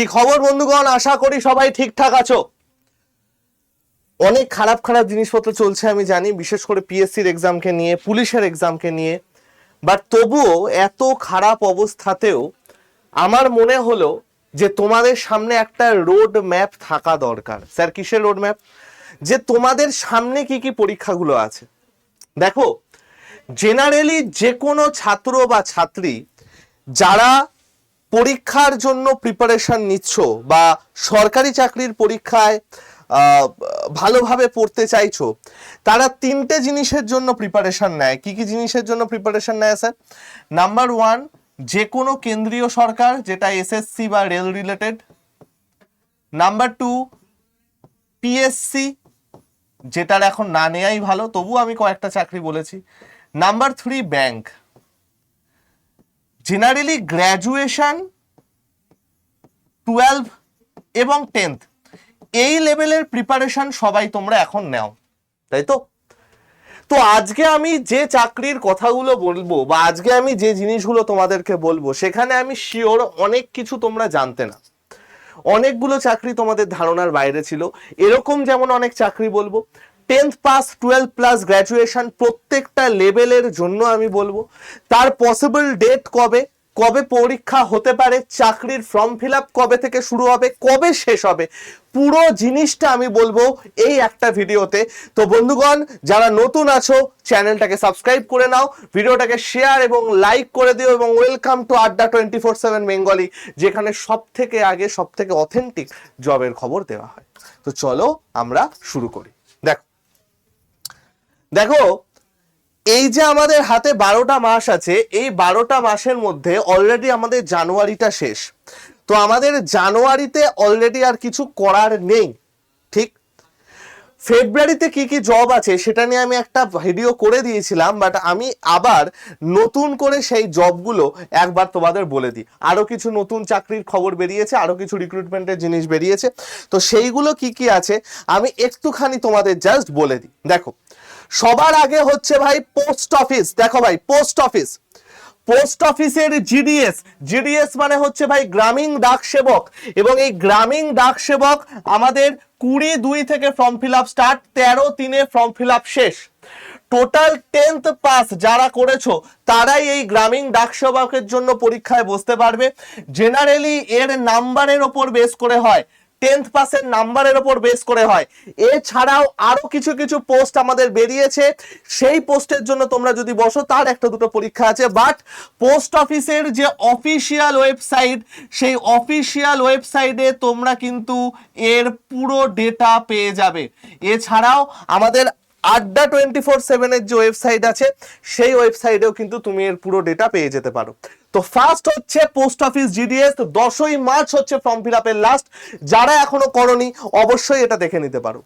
কি খবর, বন্ধুগণ? আশা করি সবাই ঠিকঠাক আছো। অনেক খারাপ খারাপ জিনিসপত্র চলছে, আমি জানি, বিশেষ করে পিএসসির এক্সামকে নিয়ে, পুলিশের এক্সামকে নিয়ে। বাট তবুও এত খারাপ অবস্থাতেও আমার মনে হলো যে তোমাদের সামনে একটা রোড ম্যাপ থাকা দরকার। স্যার, কিসের রোড ম্যাপ যে তোমাদের সামনে কি কি পরীক্ষাগুলো আছে। দেখো জেনারেলি যে কোনো ছাত্র বা ছাত্রী, যারা পরীক্ষার জন্য প্রিপারেশন নিচ্ছ বা সরকারি চাকরির পরীক্ষায় ভালোভাবে পড়তে চাইছো, তারা তিনটে জিনিসের জন্য প্রিপারেশন নেয়। কি কি জিনিসের জন্য প্রিপারেশন নেয় স্যার নাম্বার ওয়ান যে কোনো কেন্দ্রীয় সরকার, যেটা এসএসসি বা rail related number two PSC যেটার এখন না নেয়াই ভালো তবু আমি কয়েকটা চাকরি বলেছি। Number three bank generally graduation twelve এবং টেন্থ এই লেভেলের প্রিপারেশন সবাই তোমরা এখন নাও, তাই তো? তো আজকে আমি যে চাকরির কথাগুলো বলব বা আজকে আমি যে জিনিসগুলো তোমাদেরকে বলব, সেখানে আমি শিওর অনেক কিছু তোমরা জানতে না। অনেকগুলো চাকরি তোমাদের ধারণার বাইরে ছিল। এরকম যেমন অনেক চাকরি বলব tenth pass twelve plus graduation প্রত্যেকটা লেভেলের জন্য আমি বলব। তার পসিবল ডেট কবে? কবে পরীক্ষা হতে পারে? চাকরির ফর্ম ফিল কবে থেকে শুরু হবে? কবে শেষ হবে? পুরো জিনিসটা আমি বলব এই একটা ভিডিওতে। তো বন্ধুগণ, যারা নতুন আছো, চ্যানেলটাকে সাবস্ক্রাইব করে নাও, ভিডিওটাকে শেয়ার এবং লাইক করে দিও এবং welcome to Adda twenty four seven Bengali যেখানে সব থেকে আগে সব থেকে অথেন্টিক জবের খবর দেওয়া হয়। তো চলো আমরা শুরু করি। দেখো, এই যে আমাদের হাতে বারোটা মাস আছে, এই বারোটা মাসের মধ্যে অলরেডি আমাদের জানুয়ারিটা শেষ। তো আমাদের জানুয়ারিতে অলরেডি আর কিছু করার নেই, ঠিক? ফেব্রুয়ারিতে কি কি জব আছে সেটা নিয়ে আমি একটা ভিডিও করে দিয়েছিলাম বাট আমি আবার নতুন করে সেই জবগুলো একবার তোমাদের বলে দিই। আরও কিছু নতুন চাকরির খবর বেরিয়েছে আরও কিছু রিক্রুটমেন্টের জিনিস বেরিয়েছে। তো সেইগুলো কি কি আছে, আমি একটুখানি তোমাদের জাস্ট বলে দিই। দেখো সবার আগে হচ্ছে ভাই পোস্ট অফিস। দেখো ভাই, পোস্ট অফিস। পোস্ট অফিসের জিডিএস। জিডিএস মানে হচ্ছে ভাই গ্রামীণ ডাক সেবক এবং এই গ্রামীণ ডাক সেবক আমাদের কুড়ি দুই থেকে ফর্ম ফিল আপ স্টার্ট, তেরো তিনে ফর্ম ফিল আপ শেষ। টোটাল টেন্থ পাস যারা করেছ, তারাই এই গ্রামীণ ডাক সেবকের জন্য পরীক্ষায় বসতে পারবে। জেনারেলি এর নাম্বারের ওপর বেস করে হয় টেন্থ পাসের নাম্বারের ওপর বেস করে হয়। এছাড়াও আরও কিছু কিছু পোস্ট আমাদের বেরিয়েছে। সেই পোস্টের জন্য তোমরা যদি বসো, তার একটা দুটো পরীক্ষা আছে। বাট পোস্ট অফিসের যে অফিসিয়াল ওয়েবসাইট সেই অফিসিয়াল ওয়েবসাইটে তোমরা কিন্তু এর পুরো ডেটা পেয়ে যাবে। এছাড়াও আমাদের আড্ডা টোয়েন্টি ফোর সেভেনের যে ওয়েবসাইট আছে, সেই ওয়েবসাইটেও কিন্তু তুমি এর পুরো ডেটা পেয়ে যেতে পারো। তো ফার্স্ট হচ্ছে পোস্ট অফিস জিডিএস দশই মার্চ হচ্ছে ফর্ম ফিল আপের লাস্ট যারা এখনও করনি, অবশ্যই এটা দেখে নিতে পারো।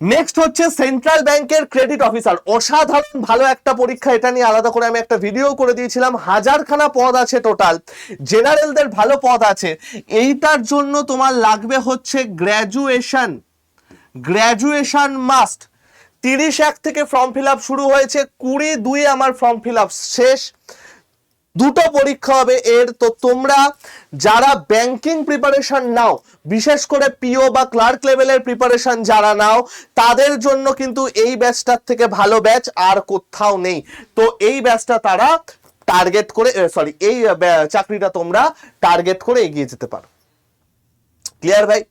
নেক্সট হচ্ছে সেন্ট্রাল ব্যাংকের ক্রেডিট অফিসার অসাধারণ, ভালো একটা পরীক্ষা, এটা নিয়ে আলাদা করে আমি একটা ভিডিও করে দিয়েছিলাম। হাজারখানা পদ আছে টোটাল জেনারেলদের ভালো পদ আছে। এইটার জন্য তোমার লাগবে হচ্ছে গ্র্যাজুয়েশন গ্র্যাজুয়েশন মাস্ট তিরিশ এক থেকে ফর্ম ফিল শুরু হয়েছে, কুড়ি দুই আমার ফর্ম ফিল শেষ। দুটো পরীক্ষা হবে। এর তো তোমরা যারা ব্যাংকিং প্রিপারেশন নাও, বিশেষ করে পিও বা ক্লার্ক লেভেলের প্রিপারেশন যারা নাও, তাদের জন্য কিন্তু এই ব্যাচটার থেকে ভালো ব্যাচ আর কোথাও নেই। তো এই ব্যাচটা তারা টার্গেট করে সরি এই চাকরিটা তোমরা টার্গেট করে এগিয়ে যেতে পারো। ক্লিয়ার ভাই?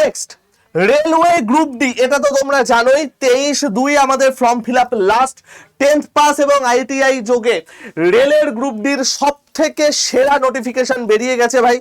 নেক্সট রেলওয়ে গ্রুপ ডি এটা তো তোমরা জানোই, তেইশ দুই আমাদের form fill up last tenth pass এবং আইটিআই যোগে রেলের গ্রুপ ডির সব থেকে সেরা নোটিফিকেশন বেরিয়ে গেছে ভাই।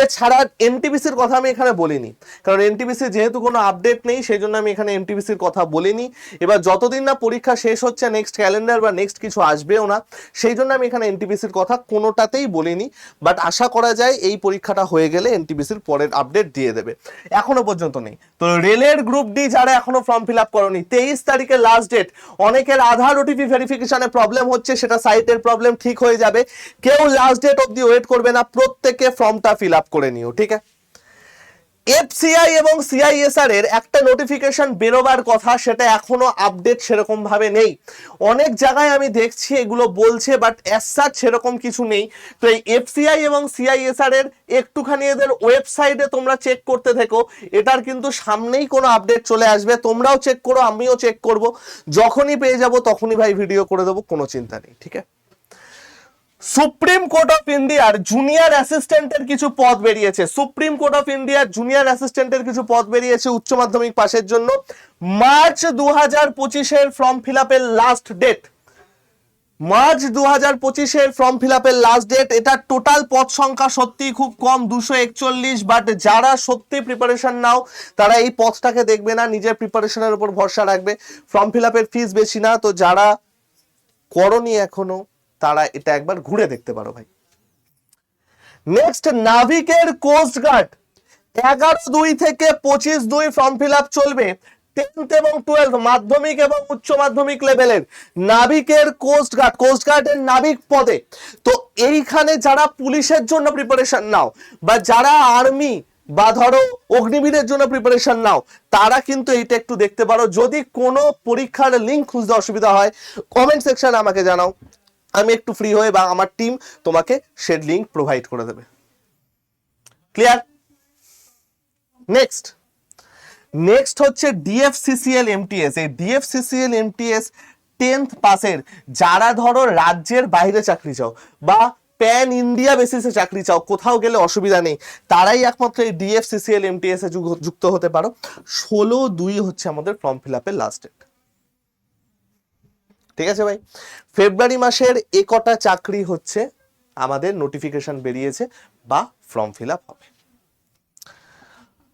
এছাড়া এনটিপিসির কথা আমি এখানে বলিনি। কারণ এনটিপিসি যেহেতু কোনো আপডেট নেই সেই জন্য আমি এখানে এনটিপিসির কথা বলিনি। এবার যতদিন না পরীক্ষা শেষ হচ্ছে নেক্সট ক্যালেন্ডার বা নেক্সট কিছু আসবেও না সেই জন্য আমি এখানে এনটিপিসির কথা কোনোটাতেই বলিনি। বাট আশা করা যায় এই পরীক্ষাটা হয়ে গেলে এনটিপিসির পরের আপডেট দিয়ে দেবে। এখনও পর্যন্ত নেই। তো রেলের গ্রুপ ডি যারা এখনও ফর্ম ফিল আপ করনি, তেইশ তারিখে লাস্ট ডেট অনেকের আধার ওটিপি ভেরিফিকেশনে প্রবলেম হচ্ছে, সেটা সাইটের প্রবলেম ঠিক হয়ে যাবে। কেউ লাস্ট ডেট অবধি ওয়েট করবে না, প্রত্যেকে ফর্মটা ফিল আপ করে নিও, ঠিক আছে? এফসিআই এবং সিআইএসআর এর একটা নোটিফিকেশন বেরোবার কথা, সেটা এখনও আপডেট সেরকম ভাবে নেই। অনেক জায়গায় আমি দেখছি এগুলো বলছে বাট অ্যাসার সেরকম কিছু নেই। তো এই এফসিআই এবং সিআইএসআর এর একটুখানি এদের ওয়েবসাইটে তোমরা চেক করতে থেকো, এটার কিন্তু সামনেই কোনো আপডেট চলে আসবে। তোমরাও চেক করো, আমিও চেক করব। যখনই পেয়ে যাব, তখনই ভাই ভিডিও করে দেবো, কোনো চিন্তা নেই, ঠিক আছে? সুপ্রিম কোর্ট অফ ইন্ডিয়ার জুনিয়র অ্যাসিস্ট্যান্টের কিছু পদ বেরিয়েছে। সুপ্রিম কোর্ট অফ ইন্ডিয়ার জুনিয়র অ্যাসিস্ট্যান্টের কিছু পদ বেরিয়েছে উচ্চ মাধ্যমিক পাশের জন্য। মার্চ দু হাজার পঁচিশের ফর্ম ফিল আপের লাস্ট ডেট মার্চ দু হাজার পঁচিশের ফর্ম ফিল আপের লাস্ট ডেট এটা টোটাল পদ সংখ্যা সত্যি খুব কম, দুশো একচল্লিশ বাট যারা সত্যি প্রিপারেশন নাও, তারা এই পথটাকে দেখবে না, নিজের প্রিপারেশনের উপর ভরসা রাখবে। ফর্ম ফিল আপের ফিস বেশি না, তো যারা করনি এখনও তারা এটা একবার ঘুরে দেখতে পারো ভাই। নেক্সট নাভিকের কোস্ট গার্ড এগারো দুই থেকে পঁচিশ দুই ফর্ম ফিল আপ চলবে। টেন্থ এবং টুয়েলভ মাধ্যমিক এবং উচ্চ মাধ্যমিক লেভেলের নাবিকের নাবিক পদে। তো এইখানে যারা পুলিশের জন্য প্রিপারেশন নাও, বা যারা আর্মি বা ধরো অগ্নিবীরের জন্য প্রিপারেশন নাও, তারা কিন্তু এইটা একটু দেখতে পারো। যদি কোনো পরীক্ষার লিঙ্ক খুঁজতে অসুবিধা হয় কমেন্ট সেকশনে আমাকে জানাও। আমি একটু ফ্রি হয়ে বা আমার টিম তোমাকে সে লিঙ্ক প্রোভাইড করে দেবে। ক্লিয়ার নেক্সট নেক্সট হচ্ছে ডিএফসিসিএল এমটিএস এই ডিএফসিসিএল এমটিএস টেন্থ পাসের যারা ধরো রাজ্যের বাইরে চাকরি চাও বা প্যান ইন্ডিয়া বেসিসে চাকরি চাও, কোথাও গেলে অসুবিধা নেই, তারাই একমাত্র এই ডিএফসিসিএল এমটিএস এ যুক্ত হতে পারো। ষোলো দুই হচ্ছে আমাদের ফর্ম ফিল আপের লাস্ট ডেট ঠিক আছে ভাই? ফেব্রুয়ারি মাসের এ কটা চাকরি হচ্ছে আমাদের নোটিফিকেশন বেরিয়েছে বা ফর্ম ফিল আপ হবে।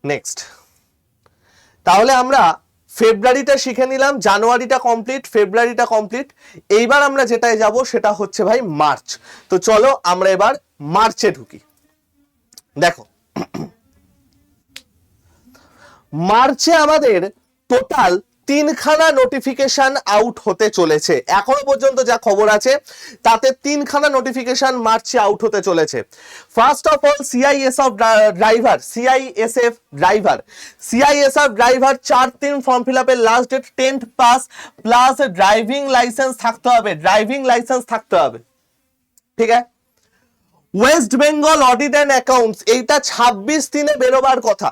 নেক্সট তাহলে আমরা ফেব্রুয়ারিটা শিখে নিলাম, জানুয়ারিটা কমপ্লিট ফেব্রুয়ারিটা কমপ্লিট এইবার আমরা যেটায় যাব সেটা হচ্ছে ভাই মার্চ। তো চলো আমরা এবার মার্চে ঢুকি। দেখো। মার্চে আমাদের টোটাল তিনখানা নোটিফিকেশন আউট হতে চলেছে। এখনও পর্যন্ত যা খবর আছে, তাতে তিনখানা নোটিফিকেশন মার্চে আউট হতে চলেছে। First of all CISF driver CISF driver CISF driver চার তিন ফর্ম ফিল আপের last date tenth pass plus driving licence থাকতে হবে ড্রাইভিং লাইসেন্স থাকতে হবে। ঠিক আছে? West Bengal audit and accounts এইটা ছাব্বিশ দিনে বেরোবার কথা।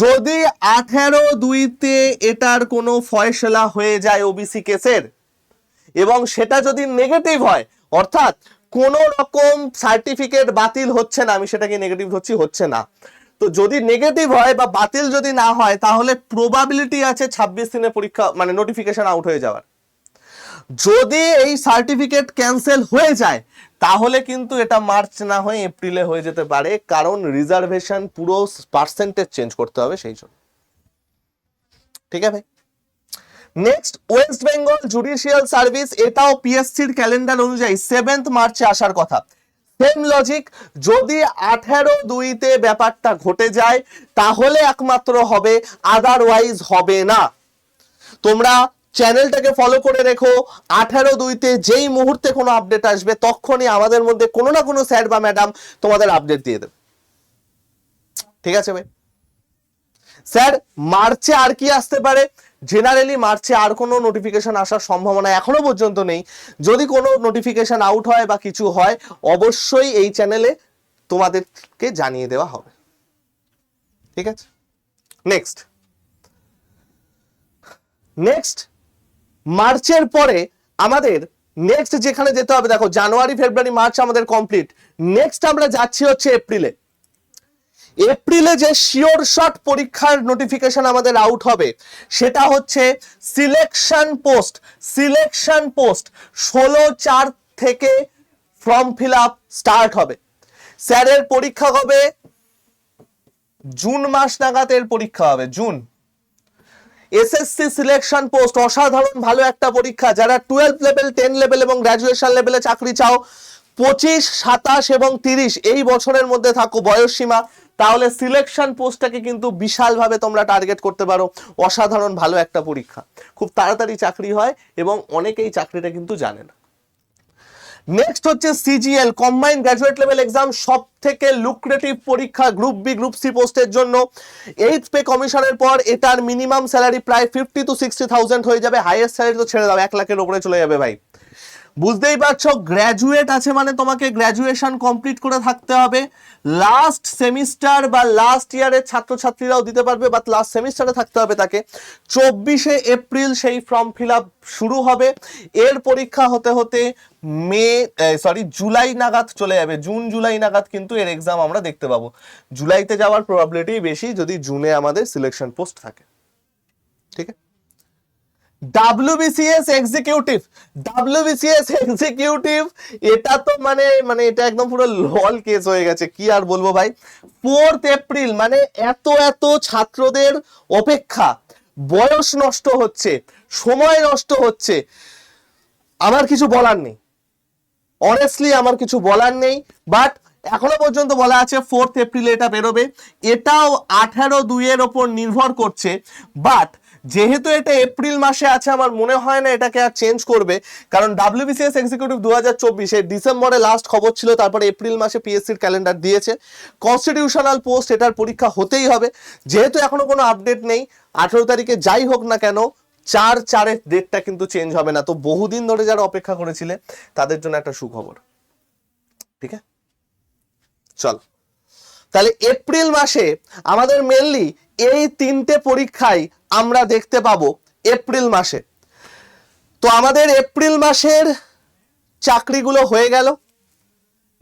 যদি আঠেরো দুইতে এটার কোনো ফয়সলা হয়ে যায় ওবিসি কেসের, এবং সেটা যদি নেগেটিভ হয়, অর্থাৎ কোন রকম সার্টিফিকেট বাতিল হচ্ছে না, আমি সেটাকে নেগেটিভ ধরছি, হচ্ছে না। তো যদি নেগেটিভ হয় বা বাতিল যদি না হয়, তাহলে প্রবাবিলিটি আছে ছাব্বিশ দিনে পরীক্ষা মানে নোটিফিকেশন আউট হয়ে যাওয়ার। যদি এই সার্টিফিকেট ক্যান্সেল হয়ে যায়, তাহলে কিন্তু এটা মার্চ না হয়ে এপ্রিলে হয়ে যেতে পারে, কারণ রিজার্ভেশন পুরো পার্সেন্টেজ চেঞ্জ করতে হবে সেই জন্য। ঠিক আছে? Next West Bengal judicial service এটাও পিএসসির ক্যালেন্ডার অনুযায়ী সেভেন্থ মার্চে আসার কথা। সেম লজিক যদি আঠেরো দুইতে ব্যাপারটা ঘটে যায়, তাহলে একমাত্র হবে আদারওয়াইজ হবে না। তোমরা চ্যানেলটাকে ফলো করে রেখো। আঠারো দুইতে যেই মুহূর্তে কোনো আপডেট আসবে, তখনই আমাদের মধ্যে কোনো না কোনো স্যার বা ম্যাডাম তোমাদের আপডেট দিয়ে দেবে। ঠিক আছে ভাই? স্যার মার্চে আর কি আসতে পারে? জেনারেলি মার্চে আর কোনো নোটিফিকেশন আসার সম্ভাবনা এখনও পর্যন্ত নেই। যদি কোনো নোটিফিকেশন আউট হয় বা কিছু হয়, অবশ্যই এই চ্যানেলে তোমাদেরকে জানিয়ে দেওয়া হবে। ঠিক আছে? নেক্সট নেক্সট মার্চের পরে আমাদের নেক্সট যেখানে যেতে হবে, দেখো, জানুয়ারি, ফেব্রুয়ারি, মার্চ আমাদের কমপ্লিট নেক্সট আমরা যাচ্ছি হচ্ছে এপ্রিলে। এপ্রিলে যে শিওর শট পরীক্ষার নোটিফিকেশন আমাদের আউট হবে, সেটা হচ্ছে সিলেকশন পোস্ট সিলেকশন পোস্ট ষোলো চার থেকে ফর্ম ফিল আপ স্টার্ট হবে। স্যারের পরীক্ষা হবে, জুন মাস নাগাদ এর পরীক্ষা হবে, জুন। এসএসসি সিলেকশন পোস্ট অসাধারণ, ভালো একটা পরীক্ষা। যারা টুয়েলভ লেভেল টেন লেভেল এবং গ্র্যাজুয়েশন লেভেলে চাকরি চাও, পঁচিশ, সাতাশ এবং তিরিশ, এই বছরের মধ্যে থাকো বয়স সীমা। তাহলে সিলেকশন পোস্টটাকে কিন্তু বিশালভাবে তোমরা টার্গেট করতে পারো। অসাধারণ, ভালো একটা পরীক্ষা। খুব তাড়াতাড়ি চাকরি হয় এবং অনেকেই চাকরিটা কিন্তু জানে না। নেক্সট হচ্ছে CGL combine graduate level exam সব থেকে লুক্রেটিভ পরীক্ষা গ্রুপ বি গ্রুপ সি পোস্টের জন্য। এইথ পে কমিশনের পর এটার মিনিমাম স্যালারি প্রায় ফিফটি টু সিক্সটি থাউজেন্ড হয়ে যাবে। হাইয়েস্ট স্যালারি তো ছেড়ে দাও, এক লাখের ওপরে চলে যাবে ভাই। বুঝতেই পারছ গ্র্যাজুয়েট আছে মানে তোমাকে গ্র্যাজুয়েশন কমপ্লিট করে থাকতে হবে। লাস্ট সেমিস্টার বা লাস্ট ইয়ারের ছাত্রছাত্রীরাও দিতে পারবে বা লাস্ট সেমিস্টারে থাকতে হবে তাকে। চব্বিশে এপ্রিল সেই ফর্ম ফিল শুরু হবে। এর পরীক্ষা হতে হতে মে সরি জুলাই নাগাদ চলে যাবে। জুন, জুলাই নাগাদ কিন্তু এর এক্সাম আমরা দেখতে পাবো। জুলাইতে যাওয়ার প্রবাবিলিটি বেশি যদি জুনে আমাদের সিলেকশন পোস্ট থাকে। ঠিক আছে? ডাব্লিউবিসিএস এক্সিকিউটিভ ডাব্লিউবিসিএস এক্সিকিউটিভ এটা তো মানে মানে এটা একদম পুরো লল কেস হয়ে গেছে, কি আর বলব ভাই? ফোর্থ এপ্রিল মানে এত এত ছাত্রদের অপেক্ষা, বয়স নষ্ট হচ্ছে, সময় নষ্ট হচ্ছে, আমার কিছু বলার নেই। অনেস্টলি আমার কিছু বলার নেই বাট এখনও পর্যন্ত বলা আছে ফোর্থ এপ্রিল এটা বেরোবে, এটাও আঠারো দুইয়ের ওপর নির্ভর করছে বাট যেহেতু এটা এপ্রিল মাসে আছে, আমার মনে হয় না এটাকে আর চেঞ্জ করবে। কারণ ডাব্লিউবিসিএস এক্সিকিউটিভ দু হাজার চব্বিশে ডিসেম্বরে লাস্ট খবর ছিল, তারপরে এপ্রিল মাসে পিএসসির ক্যালেন্ডার দিয়েছে। কনস্টিটিউশনাল পোস্ট এটার পরীক্ষা হতেই হবে। যেহেতু এখনও কোনো আপডেট নেই, আঠেরো তারিখে যাই হোক না কেন, চার চারের ডেটটা কিন্তু চেঞ্জ হবে না। তো বহুদিন ধরে যারা অপেক্ষা করেছিলে, তাদের জন্য একটা সুখবর। ঠিক আছে? চল। তাহলে এপ্রিল মাসে আমাদের মেনলি এই তিনটে পরীক্ষায় আমরা দেখতে পাবো এপ্রিল মাসে। তো আমাদের এপ্রিল মাসের চাকরিগুলো হয়ে গেল।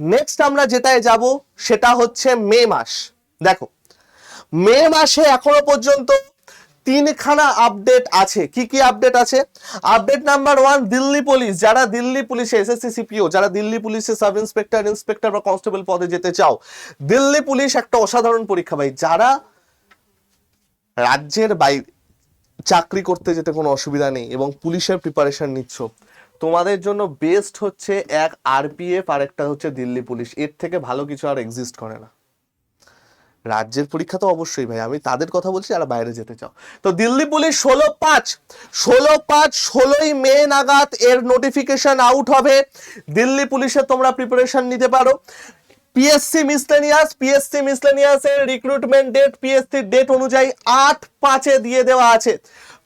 নেক্সট আমরা যেটায় যাব সেটা হচ্ছে মে মাস। দেখো, মে মাসে এখনও পর্যন্ত তিনখানা আপডেট আছে। কি কি আপডেট আছে? Update number one, Delhi police. যারা দিল্লি পুলিশে, এসএসসি, সিপিও, যারা দিল্লি পুলিশে সাব ইন্সপেক্টর ইন্সপেক্টর বা কনস্টেবল পদে যেতে চাও, দিল্লি পুলিশ একটা অসাধারণ পরীক্ষা ভাই। যারা রাজ্যের বাইরে চাকরি করতে যেতে কোনো অসুবিধা নেই এবং পুলিশের প্রিপারেশন নিচ্ছ তোমাদের জন্য বেস্ট হচ্ছে এক আরপিএফ আর একটা হচ্ছে দিল্লি পুলিশ। এর থেকে ভালো কিছু আর এক্সিস্ট করে না। রাজ্যের পরীক্ষা তো অবশ্যই ভাই, আমি তাদের কথা বলছি, যারা বাইরে যেতে চাও। তো দিল্লি পুলিশ ষোলো পাঁচ ষোলো পাঁচ, ষোলোই মে নাগাদ এর নোটিফিকেশন আউট হবে। দিল্লি পুলিশে তোমরা প্রিপারেশন নিতে পারো। পিএসসি মিসলেনিয়াস পিএসসি মিসলেনিয়াস এর রিক্রুটমেন্ট ডেট পিএসসি ডেট অনুযায়ী আট পাঁচে দিয়ে দেওয়া আছে।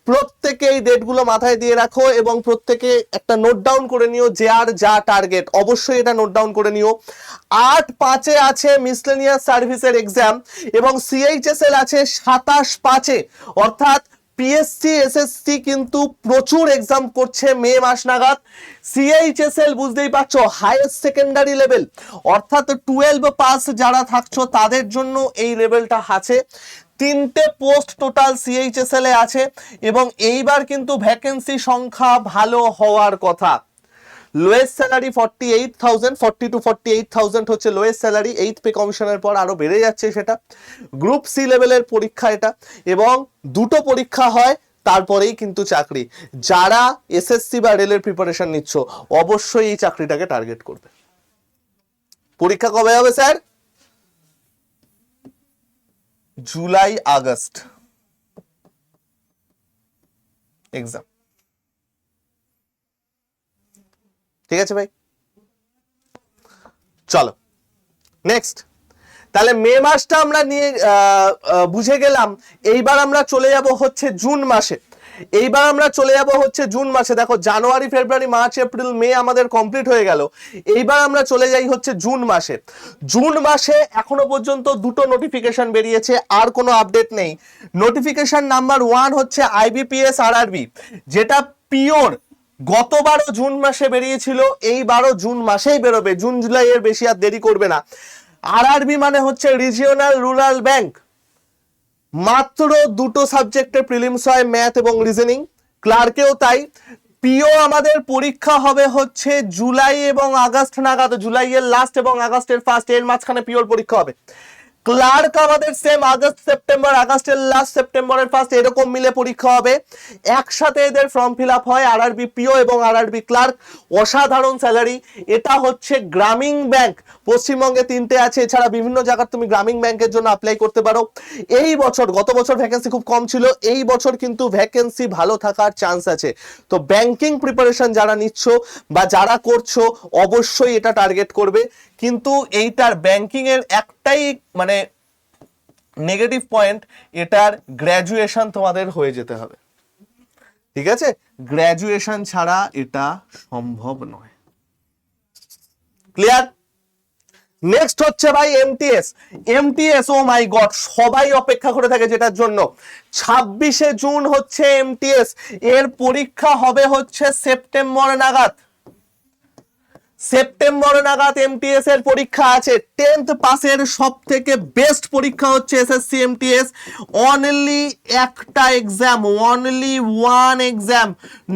প্রত্যেকে এই ডেটগুলো মাথায় দিয়ে রাখো এবং প্রত্যেকে একটা নোট ডাউন করে নিও যে আর যা টার্গেট অবশ্যই এটা নোট ডাউন করে নিও। আট পাঁচে আছে মিসলেনিয়াস সার্ভিসের এক্সাম এবং সিএইচএসএল আছে সাতাশ পাঁচে। অর্থাৎ পিএসসি এসএসসি কিন্তু প্রচুর এক্সাম করছে মে মাস নাগাদ। সিএইচএসএল বুঝতেই পারছ হায়ার সেকেন্ডারি লেভেল অর্থাৎ টুয়েলভ পাস যারা থাকছো, তাদের জন্য এই লেভেলটা আছে। তিনটে পোস্ট টোটাল সিএইচএসএল এ আছে এবং এইবার কিন্তু ভ্যাকেন্সি সংখ্যা ভালো হওয়ার কথা। Lowest salary forty eight thousand forty to forty eight thousand হচ্ছে লোয়েস্ট স্যালারি এইট পে কমিশনের পর আরও বেড়ে যাচ্ছে সেটা। গ্রুপ সি লেভেলের পরীক্ষা এটা, এবং দুটো পরীক্ষা হয় তারপরেই কিন্তু চাকরি। যারা এসএসসি বা রেলের প্রিপারেশন নিচ্ছ, অবশ্যই এই চাকরিটাকে টার্গেট করবে। পরীক্ষা কবে হবে, স্যার? July August. এক্সাম ঠিক আছে ভাই? চলো। নেক্সট তাহলে মে মাসটা আমরা নিয়ে বুঝে গেলাম, এইবার আমরা চলে যাব হচ্ছে জুন মাসে। এইবার আমরা চলে যাব হচ্ছে জুন মাসে। দেখো, জানুয়ারি, ফেব্রুয়ারি, মার্চ, এপ্রিল, মে আমাদের কমপ্লিট হয়ে গেল। এইবার আমরা চলে যাই হচ্ছে জুন মাসে। জুন মাসে এখনও পর্যন্ত দুটো নোটিফিকেশন বেরিয়েছে, আর কোনো আপডেট নেই। নোটিফিকেশন নাম্বার ওয়ান হচ্ছে আইবিপিএস আরআরবি যেটা পিওর গতবারও জুন মাসে বেরিয়েছিল, এইবারও জুন মাসেই বেরোবে। জুন জুলাই এর বেশি আর দেরি করবে না। আরআরবি মানে হচ্ছে রিজিওনাল রুরাল ব্যাংক মাত্র দুটো সাবজেক্টের প্রিলিমস হয় ম্যাথ এবং রিজনিং ক্লার্কেও তাই। পিও আমাদের পরীক্ষা হবে হচ্ছে জুলাই এবং আগস্ট নাগাদ। জুলাইয়ের লাস্ট এবং আগস্টের ফার্স্ট এর মাঝখানে পিওর পরীক্ষা হবে। ক্লার্ক আমাদের সেম আগস্ট সেপ্টেম্বর আগস্টের লাস্ট সেপ্টেম্বরের ফার্স্ট এরকম মিলে পরীক্ষা হবে। একসাথে এদের ফর্ম ফিল আপ হয় আরআরবি পিও এবং আর আরআরবি ক্লার্ক অসাধারণ স্যালারি এটা হচ্ছে গ্রামীণ ব্যাংক পশ্চিমবঙ্গে তিনটে আছে, এছাড়া বিভিন্ন জায়গার তুমি গ্রামীণ ব্যাংকের জন্য অ্যাপ্লাই করতে পারো। এই বছর, গত বছর ভ্যাকেন্সি খুব কম ছিল, এই বছর কিন্তু ভ্যাকেন্সি ভালো থাকার চান্স আছে। তো ব্যাংকিং প্রিপারেশন যারা নিচ্ছ বা যারা করছ, অবশ্যই এটা টার্গেট করবে। কিন্তু এইটার ব্যাংকিং এর একটাই মানে নেগেটিভ পয়েন্ট এটার গ্র্যাজুয়েশন তোমাদের হয়ে যেতে হবে। ঠিক আছে? গ্র্যাজুয়েশন ছাড়া এটা সম্ভব নয়। ক্লিয়ার নেক্সট হচ্ছে ভাই MTS MTS oh my god সবাই অপেক্ষা করে থাকে যেটার জন্য। ছাব্বিশে জুন হচ্ছে এমটিএস এর পরীক্ষা হবে হচ্ছে সেপ্টেম্বর নাগাদ। সেপ্টেম্বর নাগাদ এমটিএস এর পরীক্ষা আছে। টেন্থ পাসের সব থেকে বেস্ট পরীক্ষা হচ্ছে এসএসসি এমটিএস অনলি একটা exam only one exam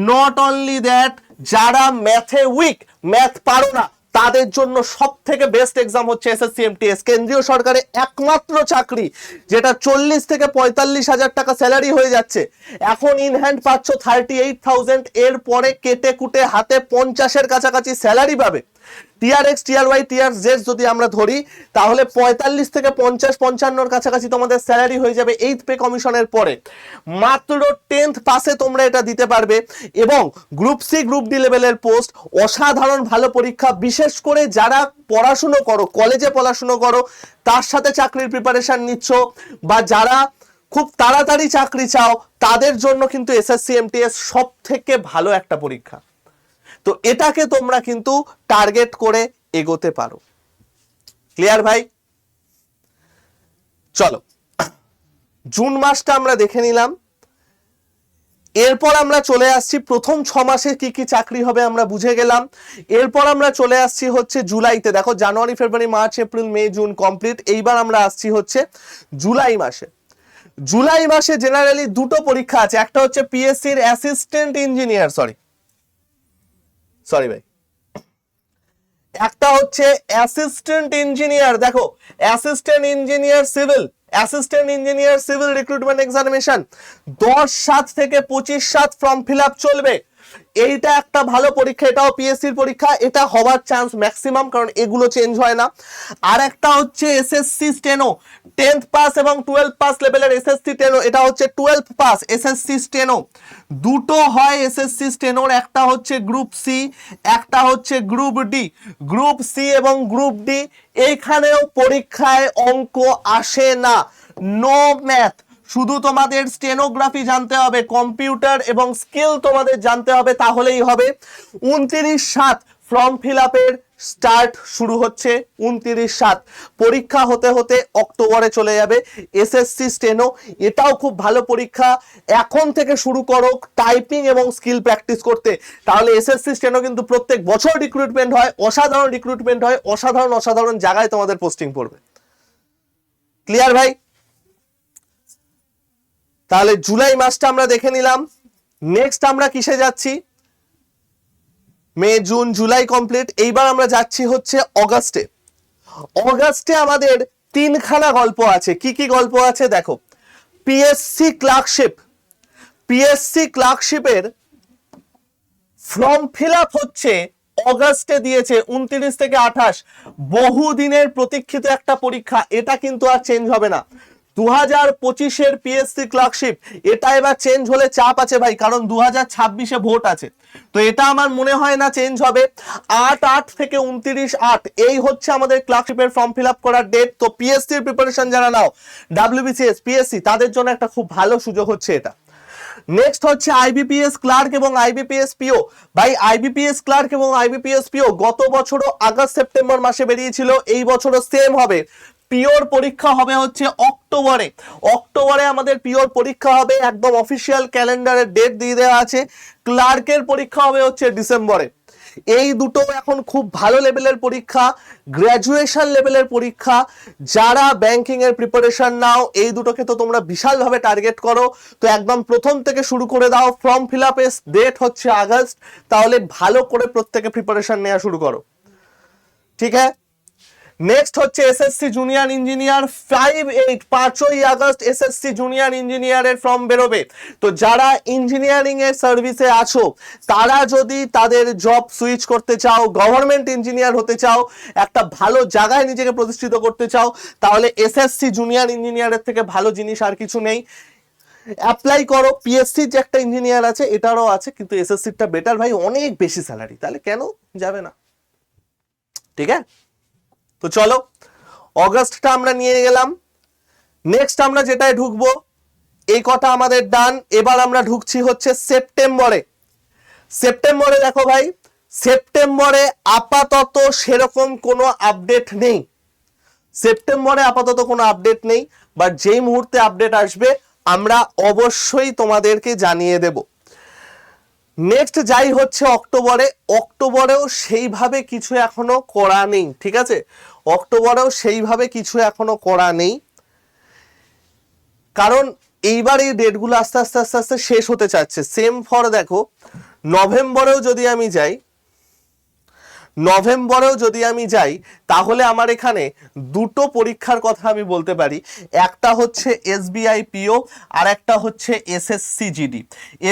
not only that যারা ম্যাথে উইক ম্যাথ পারো না। তাদের জন্য সব থেকে বেস্ট এক্সাম হচ্ছে এসএসসি এমটিএস কেন্দ্রীয় সরকারের একমাত্র চাকরি, যেটা চল্লিশ থেকে পঁয়তাল্লিশ হাজার টাকা স্যালারি হয়ে যাচ্ছে। এখন ইন হ্যান্ড পাচ্ছ থার্টি এইট থাউজেন্ড এর পরে কেটে কুটে হাতে পঞ্চাশের কাছাকাছি স্যালারি পাবে। TR x TR y TR z যদি আমরা ধরি, তাহলে পঁয়তাল্লিশ থেকে পঞ্চাশ, পঞ্চান্নর কাছাকাছি তোমাদের স্যালারি হয়ে যাবে এইথ পে কমিশনের পরে। মাত্র টেন্থ পাসে তোমরা এটা দিতে পারবে এবং গ্রুপ সি গ্রুপ ডি লেভেলের পোস্ট অসাধারণ ভালো পরীক্ষা, বিশেষ করে যারা পড়াশুনো করো কলেজে পড়াশুনো করো, তার সাথে চাকরির প্রিপারেশন নিচ্ছ বা যারা খুব তাড়াতাড়ি চাকরি চাও, তাদের জন্য কিন্তু এসএসসি এমটিএস সব থেকে ভালো একটা পরীক্ষা। তো এটাকে তোমরা কিন্তু টার্গেট করে এগোতে পারো। ক্লিয়ার ভাই? চলো। জুন মাসটা আমরা দেখে নিলাম। এরপর আমরা চলে আসছি, প্রথম ছ মাসে কি কি চাকরি হবে আমরা বুঝে গেলাম। এরপর আমরা চলে আসছি হচ্ছে জুলাইতে। দেখো, January, February, March, April, May, June complete. এইবার আমরা আসছি হচ্ছে জুলাই মাসে। জুলাই মাসে জেনারেলি দুটো পরীক্ষা আছে। একটা হচ্ছে পিএসসির অ্যাসিস্ট্যান্ট ইঞ্জিনিয়ার সরি সরি ভাই। একটা হচ্ছে অ্যাসিস্ট্যান্ট ইঞ্জিনিয়ার দেখো assistant engineer civil assistant engineer civil recruitment examination দশ সাত থেকে পঁচিশ সাত ফর্ম ফিল চলবে। এইটা একটা ভালো পরীক্ষা, এটাও পিএসসির পরীক্ষা, এটা হওয়ার চান্স ম্যাক্সিমাম কারণ এগুলো চেঞ্জ হয় না। আর একটা হচ্ছে এসএসসি স্টেনো টেন্থ পাস এবং টুয়েলভ পাস লেভেলের এসএসসি স্টেনো এটা হচ্ছে টুয়েলভ পাস এসএসসি স্টেনো দুটো হয় এসএসসি স্টেনোর একটা হচ্ছে গ্রুপ সি একটা হচ্ছে গ্রুপ ডি গ্রুপ সি এবং গ্রুপ ডি এইখানেও পরীক্ষায় অঙ্ক আসে না। নো ম্যাথ শুধু তোমাদের স্টেনোগ্রাফি জানতে হবে কম্পিউটার এবং স্কিল তোমাদের জানতে হবে, তাহলেই হবে। উনত্রিশ সাত ফর্ম ফিল আপের স্টার্ট শুরু হচ্ছে, উনত্রিশ সাত। পরীক্ষা হতে হতে অক্টোবরে চলে যাবে। এসএসসি স্টেনো এটাও খুব ভালো পরীক্ষা। এখন থেকে শুরু করো টাইপিং এবং স্কিল প্র্যাকটিস করতে। তাহলে এসএসসি স্টেনো কিন্তু প্রত্যেক বছর রিক্রুটমেন্ট হয়, অসাধারণ রিক্রুটমেন্ট হয়, অসাধারণ অসাধারণ জায়গায় তোমাদের পোস্টিং পড়বে। ক্লিয়ার ভাই? তাহলে জুলাই মাসটা আমরা দেখে নিলাম। নেক্সট আমরা কিসে যাচ্ছি? মে জুন জুলাই কমপ্লিট এইবার আমরা যাচ্ছি হচ্ছে অগাস্টে অগাস্টে আমাদের তিনখানা গল্প আছে। কি কি গল্প আছে দেখো। পিএসসি ক্লার্কশিপ পিএসসি ক্লার্কশিপের ফর্ম ফিল আপ হচ্ছে অগাস্টে দিয়েছে, উনত্রিশ থেকে আঠাশ। বহুদিনের প্রতীক্ষিত একটা পরীক্ষা। এটা কিন্তু আর চেঞ্জ হবে না। দু হাজার পঁচিশের পিএসসি ক্লার্কশিপ এটা এবার চেঞ্জ হলে চাপ আছে ভাই, কারণ দু হাজার ছাব্বিশে ভোট আছে। তো এটা আমার মনে হয় না চেঞ্জ হবে। আট আট থেকে উনত্রিশ আট, এই হচ্ছে আমাদের ক্লার্কশিপের ফর্ম ফিল আপ করার ডেট তো পিএসসির প্রিপারেশন যারা নাও ডাব্লিউবিসিএস পিএসসি তাদের জন্য একটা খুব ভালো সুযোগ হচ্ছে এটা। নেক্সট হচ্ছে আইবিপিএস ক্লার্ক এবং আইবিপিএস পিও ভাই আইবিপিএস ক্লার্ক এবং আইবিপিএস পিও গত বছরও আগস্ট সেপ্টেম্বর মাসে বেরিয়েছিল, এই বছরও সেম হবে। পিওর পরীক্ষা হবে হচ্ছে অক্টোবরে। অক্টোবরে আমাদের পিওর পরীক্ষা হবে, একদম অফিসিয়াল ক্যালেন্ডারের ডেট দিয়ে দেওয়া আছে। ক্লার্কের পরীক্ষা হবে হচ্ছে ডিসেম্বরে। এই দুটো এখন খুব ভালো লেভেলের পরীক্ষা গ্র্যাজুয়েশন লেভেলের পরীক্ষা। যারা ব্যাংকিং এর প্রিপারেশন নাও, এই দুটোকে তো তোমরা বিশালভাবে টার্গেট করো। তো একদম প্রথম থেকে শুরু করে দাও ফর্ম ফিল আপের ডেট হচ্ছে আগস্ট। তাহলে ভালো করে প্রত্যেকে প্রিপারেশন নেওয়া শুরু করো। ঠিক হ্যাঁ নেক্সট হচ্ছে SSC junior engineer five eight পাঁচই আগস্ট এসএসসি জুনিয়র ইঞ্জিনিয়ারের ফর্ম বেরোবে। তো যারা ইঞ্জিনিয়ারিং এর সার্ভিসে আছো, তারা যদি তাদের জব সুইচ করতে চাও গভর্নমেন্ট ইঞ্জিনিয়ার হতে চাও, একটা ভালো জায়গায় নিজেকে প্রতিষ্ঠিত করতে চাও, তাহলে এসএসসি জুনিয়র ইঞ্জিনিয়ারের থেকে ভালো জিনিস আর কিছু নেই। অ্যাপ্লাই করো পিএসসি যে একটা ইঞ্জিনিয়ার আছে, এটারও আছে, কিন্তু এসএসসিটা বেটার ভাই, অনেক বেশি স্যালারি তাহলে কেন যাবে না? ঠিক আছে? তো চলো, অগস্টটা আমরা নিয়ে গেলাম। নেক্সট আমরা যেটায় ঢুকবো, এই কথা আমাদের ডান এবার আমরা ঢুকছি হচ্ছে সেপ্টেম্বরে। সেপ্টেম্বরে দেখো ভাই, সেপ্টেম্বরে আপাতত সেরকম কোনো আপডেট নেই। সেপ্টেম্বরে আপাতত কোনো আপডেট নেই বাট যেই মুহূর্তে আপডেট আসবে, আমরা অবশ্যই তোমাদেরকে জানিয়ে দেব। নেক্সট যাই হচ্ছে অক্টোবরে। অক্টোবরেও সেইভাবে কিছু এখনও করা নেই, ঠিক আছে? অক্টোবরেও সেইভাবে কিছু এখনও করা নেই। কারণ এইবার এই ডেটগুলো আস্তে আস্তে আস্তে আস্তে শেষ হতে চাচ্ছে। সেম ফর দেখো, নভেম্বরেও যদি আমি যাই নভেম্বরেও যদি আমি যাই, তাহলে আমার এখানে দুটো পরীক্ষার কথা আমি বলতে পারি। একটা হচ্ছে এসবিআই পিও, আর একটা হচ্ছে এসএসসি জিডি।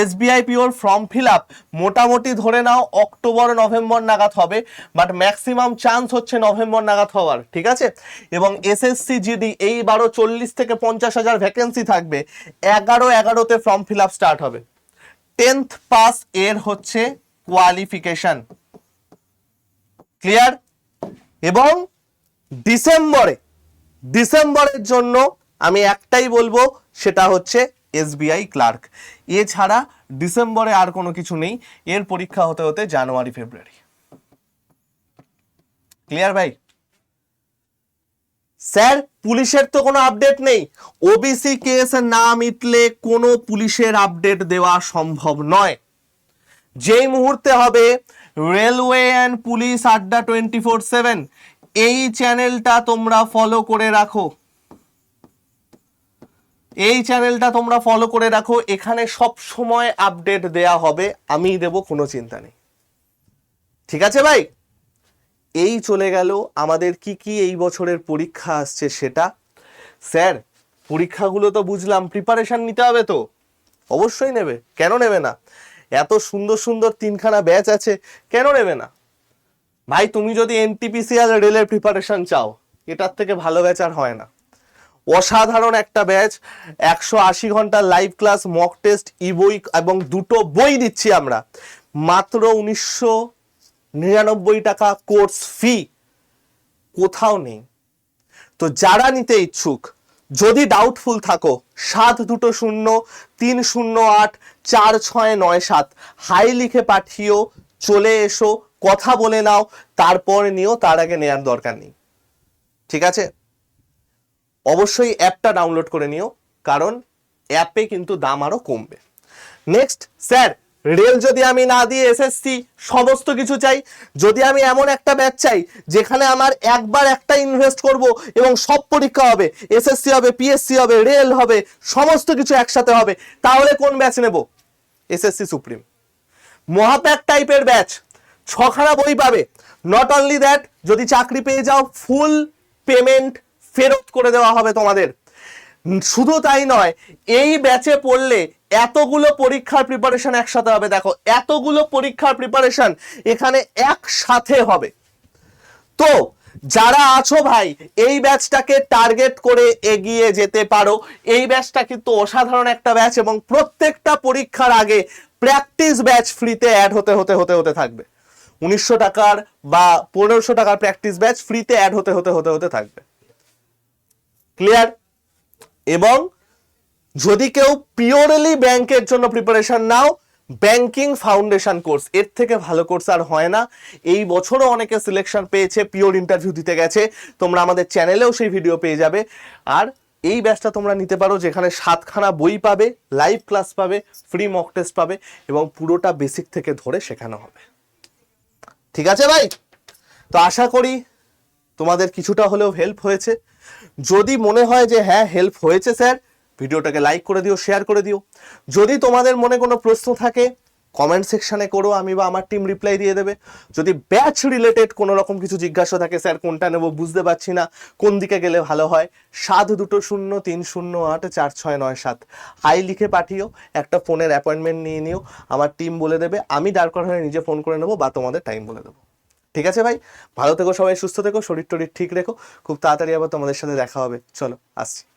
এসবিআই পিওর ফর্ম ফিল আপ মোটামুটি ধরে নাও অক্টোবর, নভেম্বর নাগাদ হবে, বাট ম্যাক্সিমাম চান্স হচ্ছে নভেম্বর নাগাদ হওয়ার, ঠিক আছে? এবং এসএসসি জিডি এই বারো চল্লিশ থেকে পঞ্চাশ হাজার ভ্যাকেন্সি থাকবে, এগারো এগারোতে ফর্ম ফিল আপ স্টার্ট হবে। টেন্থ পাস এর হচ্ছে কোয়ালিফিকেশন ক্লিয়ার এবং ডিসেম্বরে, ডিসেম্বরের জন্য আমি একটাই বলব, সেটা হচ্ছে এসবিআই ক্লার্ক। এছাড়া ডিসেম্বরে আর কোনো কিছু নেই, এর পরীক্ষা হতে হতে জানুয়ারি, ফেব্রুয়ারি। ক্লিয়ার ভাই? স্যার, পুলিশের তো কোনো আপডেট নেই। ওবিসি কেস না মিটলে কোনো পুলিশের আপডেট দেওয়া সম্ভব নয়। যেই মুহূর্তে হবে রেলওয়ে অ্যান্ড পুলিশ আড্ডা টোয়েন্টি ফোর সেভেন। এই চ্যানেলটা তোমরা ফলো করে রাখো। এই চ্যানেলটা তোমরা ফলো করে রাখো। এখানে সব সময় আপডেট দেয়া হবে। আমি দেব, কোনো চিন্তা নেই। ঠিক আছে ভাই? এই চলে গেল। আমাদের কি কি এই বছরের পরীক্ষা আসছে সেটা? স্যার, পরীক্ষাগুলো তো বুঝলাম। প্রিপারেশান নিতে হবে তো? অবশ্যই নেবে। কেন নেবে না? এত সুন্দর সুন্দর তিনখানা ব্যাচ আছে, কেন নেবে না? ভাই, তুমি যদি এনটিপিসিএল রেলের প্রিপারেশন চাও, এটার থেকে ভালো ব্যাচ আর হয় না। অসাধারণ একটা ব্যাচ একশো আশি ঘণ্টা live class mock test e বই এবং দুটো বই দিচ্ছি আমরা। মাত্র উনিশশো নিরানব্বই টাকা কোর্স ফি কোথাও নেই। তো যারা নিতে ইচ্ছুক যদি ডাউটফুল থাকো, সাত দুটো শূন্য, তিন শূন্য আট, চার ছয় নয় সাত, হাই লিখে পাঠিও, চলে এসো, কথা বলে নাও, তারপর নিও, তার আগে নেওয়ার দরকার নেই। ঠিক আছে? অবশ্যই অ্যাপটা ডাউনলোড করে নিও, কারণ অ্যাপে কিন্তু দাম আরও কমবে। নেক্সট স্যার রেল যদি আমি না দিয়ে এসএসসি, সমস্ত কিছু চাই। যদি আমি এমন একটা ব্যাচ চাই, যেখানে আমার একবার একটা ইনভেস্ট করব এবং সব পরীক্ষা হবে, এসএসসি হবে পিএসসি হবে, রেল হবে, সমস্ত কিছু একসাথে হবে, তাহলে কোন ব্যাচ নেব? SSC supreme. মহাপ্যাক টাইপের ব্যাচ ছখানা বই পাবে। নট অনলি দ্যাট যদি চাকরি পেয়ে যাও ফুল পেমেন্ট ফেরত করে দেওয়া হবে তোমাদের। শুধু তাই নয়, এই ব্যাচে পড়লে এতগুলো পরীক্ষার প্রিপারেশন একসাথে হবে, দেখো, এতগুলো পরীক্ষার প্রিপারেশন এখানে একসাথে হবে। তো, যারা আছো ভাই, এই ব্যাচটাকে টার্গেট করে এগিয়ে যেতে পারো। এই ব্যাচটা কিন্তু অসাধারণ একটা ব্যাচ এবং প্রত্যেকটা পরীক্ষার আগে প্র্যাকটিস ব্যাচ ফ্রিতে অ্যাড হতে হতে হতে হতে থাকবে। উনিশশো টাকার বা পনেরোশো টাকার প্র্যাকটিস ব্যাচ ফ্রিতে অ্যাড হতে হতে হতে হতে থাকবে। ক্লিয়ার এবং যদি কেউ পিওরলি ব্যাংকের জন্য প্রিপারেশন নাও ব্যাংকিং ফাউন্ডেশন কোর্স এর থেকে ভালো কোর্স আর হয় না। এই বছরও অনেকে সিলেকশন পেয়েছে পিওর ইন্টারভিউ দিতে গেছে। তোমরা আমাদের চ্যানেলেও সেই ভিডিও পেয়ে যাবে। আর এই ব্যাচটা তোমরা নিতে পারো, যেখানে সাতখানা বই পাবে লাইভ ক্লাস পাবে ফ্রি মক টেস্ট পাবে এবং পুরোটা বেসিক থেকে ধরে শেখানো হবে। ঠিক আছে ভাই? তো আশা করি তোমাদের কিছুটা হলেও হেল্প হয়েছে। যদি মনে হয় যে হ্যাঁ হেল্প হয়েছে স্যার ভিডিওটাকে লাইক করে দিও শেয়ার করে দিও। যদি তোমাদের মনে কোনো প্রশ্ন থাকে কমেন্ট সেকশনে করো, আমি বা আমার টিম রিপ্লাই দিয়ে দেবে। যদি ব্যাচ রিলেটেড কোনো রকম কিছু জিজ্ঞাসা থাকে, স্যার, কোনটা নেব বুঝতে পারছি না, কোন দিকে গেলে ভালো হয়? সাত দুটো শূন্য, তিন শূন্য, আট, চার, ছয়, নয়, সাত। হাই লিখে পাঠিও, একটা ফোনের অ্যাপয়েন্টমেন্ট নিয়ে নিও, আমার টিম বলে দেবে, আমি দরকার হলে নিজে ফোন করে নেব বা তোমাদের টাইম বলে দেবো। ঠিক আছে ভাই? ভালো থেকো সবাই, সুস্থ থেকো শরীর টরীর ঠিক রেখো, খুব তাড়াতাড়ি আবার তোমাদের সাথে দেখা হবে। চলো, আসছি।